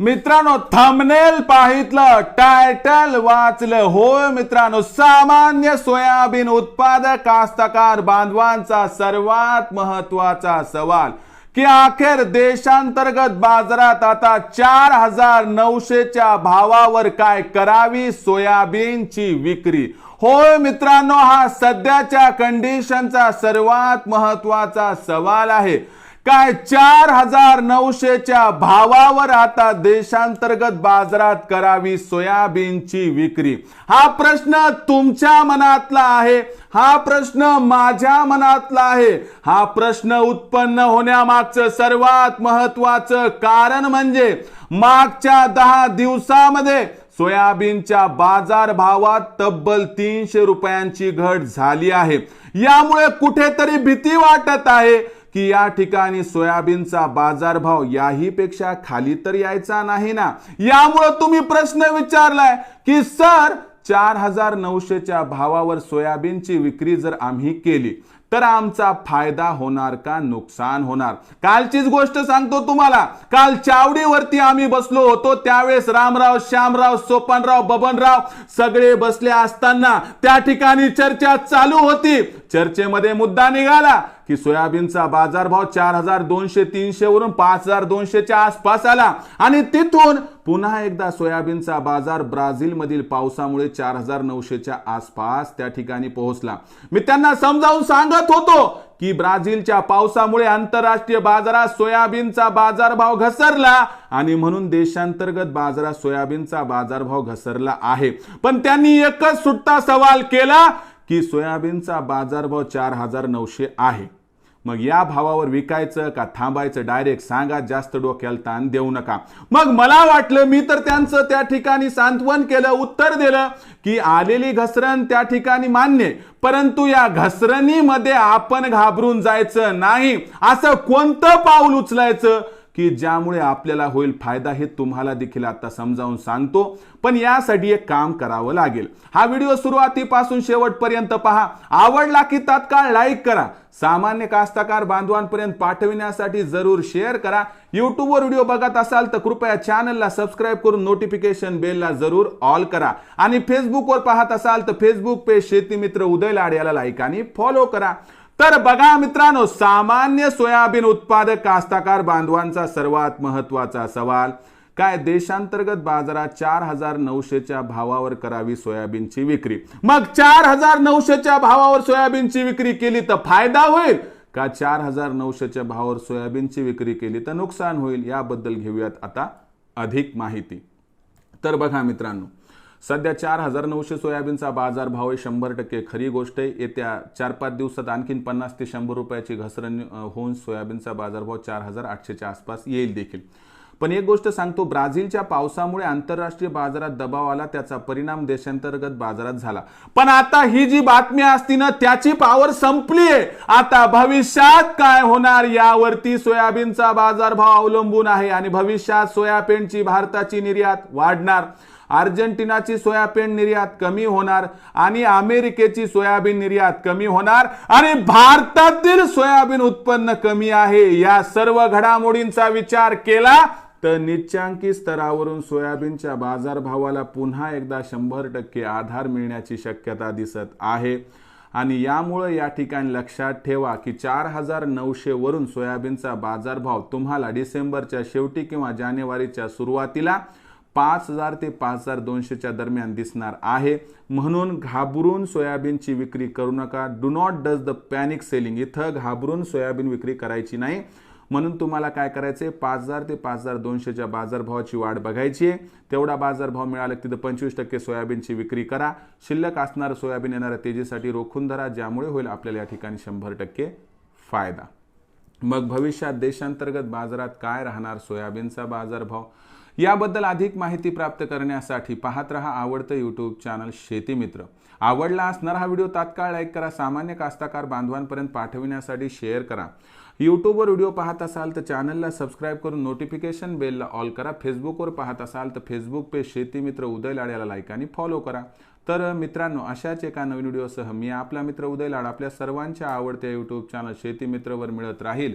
मित्रांनो thumbnail पाहितलं title वाचलं. होय मित्रांनो सामान्य सोयाबीन उत्पादक कास्तकार बांधवांचा सर्वात महत्त्वाचा सवाल. की अखेर देशांतर्गत बाजारात आता चार हजार नऊशेच्या भावावर काय करावी? सोयाबीनची विक्री. होय मित्रांनो हा सध्याच्या कंडिशनचा सर्वात महत्त्वाचा सवाल आहे. काय चार हजार नऊशेच्या भावावर आता देशांतर्गत बाजारात करावी सोयाबीनची विक्री? हा प्रश्न तुमच्या मनातला आहे हा प्रश्न माझ्या मनातला आहे हा प्रश्न उत्पन्न होण्यामागचं सर्वात महत्वाचं कारण म्हणजे मागच्या दहा दिवसामध्ये सोयाबीनच्या बाजार भावात तब्बल तीनशे रुपयांची घट झाली आहे. यामुळे कुठेतरी भीती वाटत आहे की या ठिकाणी सोयाबीनचा बाजारभाव याही पेक्षा खाली तर यायचा नाही ना? यामुळं तुम्ही प्रश्न विचारलाय की सर चार हजार नऊशेच्या भावावर सोयाबीनची विक्री जर आम्ही केली तर आमचा फायदा होणार का नुकसान होणार? कालचीच गोष्ट सांगतो तुम्हाला. काल चावडीवरती आम्ही बसलो होतो. त्यावेळेस रामराव श्यामराव सोपनराव बबनराव सगळे बसले असताना त्या ठिकाणी चर्चा चालू होती. चर्चेमध्ये मुद्दा निघाला की सोयाबीनचा बाजारभाव चार हजार दोनशे तीनशे वरून पाच हजार दोनशेच्या आसपास आला. आणि तिथून पुन्हा एकदा सोयाबीनचा बाजार ब्राझीलमधील पावसामुळे चार हजार नऊशेच्या आसपास त्या ठिकाणी पोहोचला. मी त्यांना समजावून सांगत होतो की ब्राझीलच्या पावसामुळे आंतरराष्ट्रीय बाजारात सोयाबीनचा बाजारभाव घसरला आणि म्हणून देशांतर्गत बाजारात सोयाबीनचा बाजारभाव घसरला आहे. पण त्यांनी एकच सुट्टा सवाल केला की सोयाबीनचा बाजारभाव चार हजार नऊशे आहे. मग या भावावर विकायचं का थांबायचं? डायरेक्ट सांगा जास्त डोक्याला ताण देऊ नका. मग मला वाटलं मी तर त्यांचं त्या ठिकाणी सांत्वन केलं उत्तर दिलं की आलेली घसरण त्या ठिकाणी मान्य. परंतु या घसरणीमध्ये आपण घाबरून जायचं नाही. असं कोणतं पाऊल उचलायचं? की ज्यामुळे आपल्याला होईल फायदा हे तुम्हाला देखील आता समजावून सांगतो. पण यासाठी एक काम करावं लागेल. हा व्हिडिओ सुरुवातीपासून शेवटपर्यंत पहा. आवडला की तात्काळ लाईक करा. सामान्य कास्तकार बांधवांपर्यंत पाठविण्यासाठी जरूर शेअर करा. युट्यूबवर व्हिडिओ बघत असाल तर कृपया चॅनलला सबस्क्राईब करून नोटिफिकेशन बेलला जरूर ऑल करा. आणि फेसबुकवर पाहत असाल तर फेसबुक पेज शेती मित्र उदय लाड याला लाईक आणि फॉलो करा. तर बघा मित्रांनो सामान्य सोयाबीन उत्पादक कास्ताकार बांधवांचा सर्वात महत्त्वाचा सवाल काय देशांतर्गत बाजारात चार हजार नऊशेच्या भावावर करावी सोयाबीनची विक्री? मग चार हजार नऊशेच्या भावावर सोयाबीनची विक्री केली तर फायदा होईल? का चार हजार नऊशेच्या भावावर सोयाबीनची विक्री केली तर नुकसान होईल? याबद्दल घेऊयात आता अधिक माहिती. तर बघा मित्रांनो सध्या चार हजार नऊशे सोयाबीनचा बाजार भाव आहे शंभर टक्के. खरी गोष्ट आहे येत्या चार पाच दिवसात आणखीन पन्नास ते शंभर रुपयाची घसरण होऊन सोयाबीनचा बाजारभाव चार हजार आठशेच्या आसपास येईल देखील. पण एक गोष्ट सांगतो ब्राझीलच्या पावसामुळे आंतरराष्ट्रीय बाजारात दबाव आला त्याचा परिणाम देशांतर्गत बाजारात झाला. पण आता ही जी बातमी असती ना त्याची पावर संपली आहे. आता भविष्यात काय होणार यावरती सोयाबीनचा बाजारभाव अवलंबून आहे आणि भविष्यात सोयाबीनची भारताची निर्यात वाढणार. अर्जेंटिनाची सोयाबीन निर्यात कमी होणार आणि अमेरिकेची सोयाबीन निर्यात कमी होणार आणि भारतातील सोयाबीन उत्पन्न कमी आहे. या सर्व घडामोडींचा विचार केला तर निच्चांकी स्तरावरून सोयाबीनच्या बाजारभावाला पुन्हा एकदा शंभर टक्के आधार मिळण्याची शक्यता दिसत आहे. आणि यामुळं या ठिकाणी लक्षात ठेवा की चार हजार नऊशे वरून सोयाबीनचा बाजारभाव तुम्हाला डिसेंबरच्या शेवटी किंवा जानेवारीच्या सुरुवातीला पाच हजार ते पाच हजार दोनशेच्या दरम्यान दिसणार आहे. म्हणून घाबरून सोयाबीनची विक्री करू नका. Do not does the panic selling इथं घाबरून सोयाबीन विक्री करायची नाही. म्हणून तुम्हाला काय करायचं आहे पाच हजार ते पाच हजार दोनशेच्या बाजारभावाची वाढ बघायची आहे. तेवढा बाजारभाव मिळाला की तिथं पंचवीस टक्के सोयाबीनची विक्री करा. शिल्लक असणारं सोयाबीन येणाऱ्या तेजीसाठी रोखून धरा ज्यामुळे होईल आपल्याला या ठिकाणी शंभर टक्के फायदा. मग भविष्यात देशांतर्गत बाजारात काय राहणार? सोयाबीनचा बाजारभाव याबद्दल अधिक माहिती प्राप्त करण्यासाठी पाहत रहा आवडतं यूट्यूब चॅनल शेतीमित्र आवडला असणारा हा व्हिडिओ तात्काळ लाईक करा सामान्य कास्ताकार बांधवांपर्यंत पाठविण्यासाठी शेअर करा. यूट्यूबवर व्हिडिओ पाहत असाल तर चॅनलला सबस्क्राईब करून नोटिफिकेशन बेलला ऑल करा. फेसबुकवर पाहत असाल तर फेसबुक पेज शेतीमित्र उदय लाड्याला लाईक आणि फॉलो करा. तर मित्रांनो अशाच एका नवीन व्हिडिओसह मी आपला मित्र उदय लाड आपल्या सर्वांच्या आवडत्या यूट्यूब चॅनल शेतीमित्रवर मिळत राहील.